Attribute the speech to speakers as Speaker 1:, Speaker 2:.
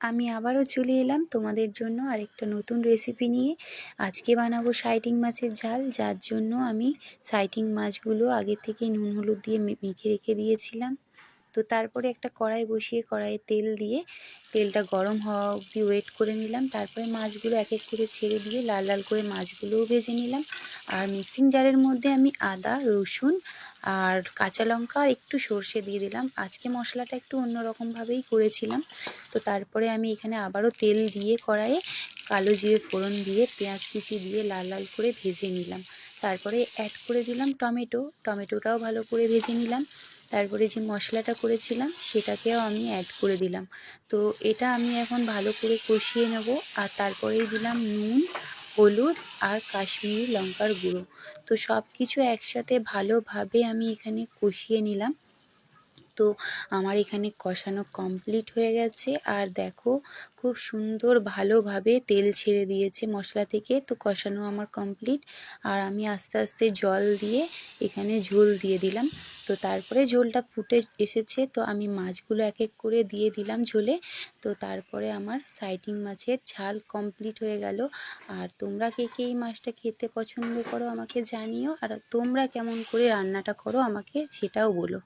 Speaker 1: আমি আবারও চলে এলাম তোমাদের জন্য আরেকটা নতুন রেসিপি নিয়ে। আজকে বানাবো সাইটিং মাছের ঝাল, যার জন্য আমি সাইটিং মাছগুলো আগে থেকে নুন, হলুদ দিয়ে মেখে রেখে দিয়েছিলাম। তো তারপরে একটা কড়াই বসিয়ে কড়াইয়ে তেল দিয়ে তেলটা গরম হওয়া অবধি ওয়েট করে নিলাম। তারপরে মাছগুলো এক এক করে ছেড়ে দিয়ে লাল লাল করে মাছগুলোও ভেজে নিলাম। আর মিক্সিং জারের মধ্যে আমি আদা, রসুন আর কাঁচা লঙ্কা আর একটু সর্ষে দিয়ে দিলাম। আজকে মশলাটা একটু অন্যরকমভাবেই করেছিলাম। তো তারপরে আমি এখানে আবারও তেল দিয়ে কড়াইয়ে কালো জিরে ফোড়ন দিয়ে, পেঁয়াজ কুচি দিয়ে লাল লাল করে ভেজে নিলাম। তারপরে অ্যাড করে দিলাম টমেটো। টমেটোটাও ভালো করে ভেজে নিলাম। তারপরে যে মশলাটা করেছিলাম, সেটাকেও আমি অ্যাড করে দিলাম। তো এটা আমি এখন ভালো করে কষিয়ে নেব আর তারপরেই দিলাম নুন, হলুদ আর কাশ্মীরি লঙ্কার গুঁড়ো। তো সব কিছু একসাথে ভালোভাবে আমি এখানে কষিয়ে নিলাম। তো আমার এখানে কষানো কমপ্লিট হয়ে গেছে। আর দেখো, খুব সুন্দর ভালোভাবে তেল ছেড়ে দিয়েছে মশলা থেকে। তো কষানো আমার কমপ্লিট আর আমি আস্তে আস্তে জল দিয়ে এখানে ঝোল দিয়ে দিলাম। তো তারপরে ঝোলটা ফুটে এসেছে, তো আমি মাছগুলো এক এক করে দিয়ে দিলাম ঝোলে। তো তারপরে আমার সাইটিং মাছের ঝাল কমপ্লিট হয়ে গেল। আর তোমরা কে কে এই মাছটা খেতে পছন্দ করো আমাকে জানিও, আর তোমরা কেমন করে রান্নাটা করো আমাকে সেটাও বলো।